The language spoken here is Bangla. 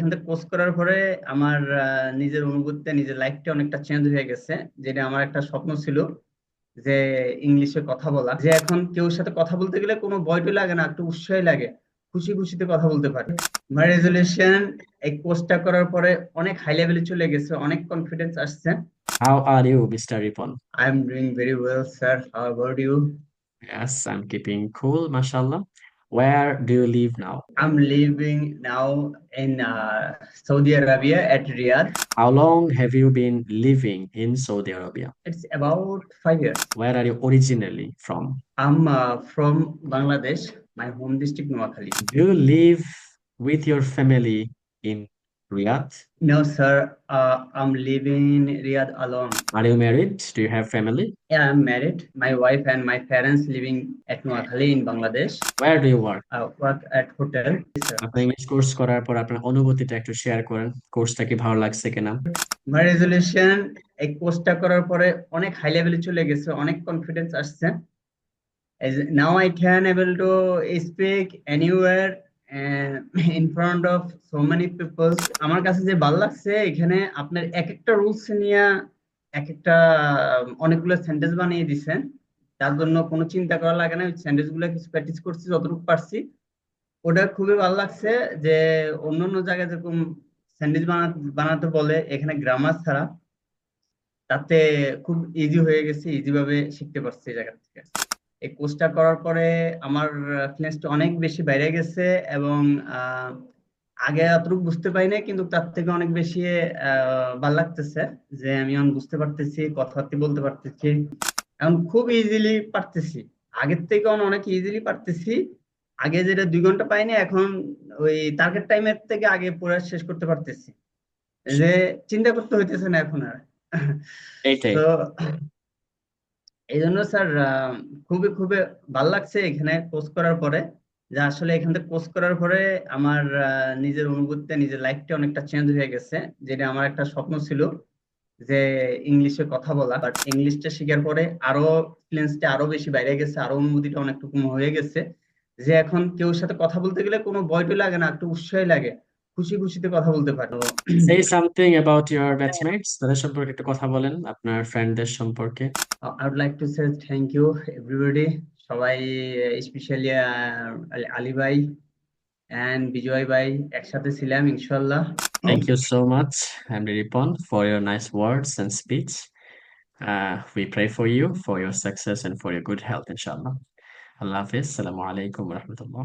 এখান থেকে কোর্স করার পরে আমার নিজের অনুভূতিতে নিজের লাইফটা অনেকটা চেঞ্জ হয়ে গেছে যেটা আমার একটা স্বপ্ন ছিল যে ইংলিশে কথা বলা যে এখন কেউ সাথে কথা বলতে গেলে কোনো ভয়টই লাগে না একটু উৎসাহই লাগে খুশি খুশিতে কথা বলতে পারি আমার রেজলিউশন এই কোর্সটা করার পরে অনেক হাই লেভেলে চলে গেছে অনেক কনফিডেন্স আসছে How are you, Mr. Ripon? I am doing very well sir how about you Yes, I'm keeping cool, mashallah. Where do you live now? I'm living now in uh, Saudi Arabia at Riyadh. How long have you been living in Saudi Arabia? It's about five years. Where are you originally from? I'm uh, from Bangladesh, my home district Noakhali. Do you live with your family in Riyadh? No, sir, uh, I'm living in Riyadh alone. Are you married? Do you have family? Yeah, I'm married. My wife and my parents living at Noakhali in Bangladesh. Where do you work? I work at hotel. Yes, sir. আপনি ইংলিশ কোর্স করার পর আপনার অনুভূতিটা একটু শেয়ার করেন কোর্সটা কি ভালো লাগছে কিনা My resolution এই কোর্সটা করার পরে অনেক হাই লেভেলে চলে গেছে অনেক কনফিডেন্স আসছে as now I can able to speak anywhere in front of so many people আমার কাছে যে ভালো লাগছে, এখানে আপনার এক একটা রুলস নিয়ে এক একটা অনেকগুলো সেন্টেন্স বানিয়ে দিছেন। তার জন্য কোনো চিন্তা করা লাগে না সেন্টেন্সগুলো কিছু প্র্যাকটিস করছি, যতটুকু পারছি। ওটা খুবই ভালো লাগছে যে অন্য অন্য জায়গায় যেরকম স্যান্ডউইচ বানাতে বলে, এখানে গ্রামার ছাড়া, তাতে খুব ইজি হয়ে গেছে ইজি ভাবে শিখতে পারছি এই জায়গা থেকে। এই কোর্সটা করার পরে আমার ফ্লুয়েন্সটা অনেক বেশি বেড়ে গেছে এবং আগে অতটুকু বুঝতে পারি না কিন্তু তার থেকে অনেক বেশি ভালো লাগতেছে যে আমি এখন বুঝতে পারতেছি কথাবার্তা বলতে পারতেছি এখন খুব ইজিলি পারতেছি। আগের থেকে অনেক ইজিলি পারতেছি। আগে যেটা দুই ঘণ্টা পাইনি এখন ওই টার্গেট টাইমের থেকে আগে পুরো শেষ করতে পারতেছি। যে চিন্তা করতে হইতেছে না এখন আর। এইটাই। তো এই জন্য স্যার খুবই খুবই ভালো লাগছে এখানে কোর্স করার পরে। যে আসলে এখান থেকে কোর্স করার পরে আমার নিজের অনুভূতিতে, নিজের লাইফটা অনেকটা চেঞ্জ হয়ে গেছে, যেটা আমার একটা স্বপ্ন ছিল যে ইংলিশে কথা বলা। বাট ইংলিশটা শেখার পরে আরও ফ্লুয়েন্সিটা আরও বেশি বাইরে গেছে, আরও অনুভূতিটা অনেকটুকু হয়ে গেছে। যে এখন কেউ সাথে কথা বলতে গেলে কোনো ভয়টই লাগে না, একটু উৎসাহই লাগে, খুশি, খুশিতে কথা বলতে পারো। Say something about your batchmates, তাদের সম্পর্কে একটু কথা বলেন, আপনার ফ্রেন্ডদের সম্পর্কে। I would like to say thank you everybody সবাই স্পেশালি আলী ভাই এন্ড বিজয় ভাই একসাথে ছিলাম ইনশাল্লাহ Thank you so much, Hamdi Ripon, for your nice words and speech. Uh, we pray for you, for your success, and for your good health, inshallah. Allah Hafiz. Assalamu alaikum wa rahmatullah.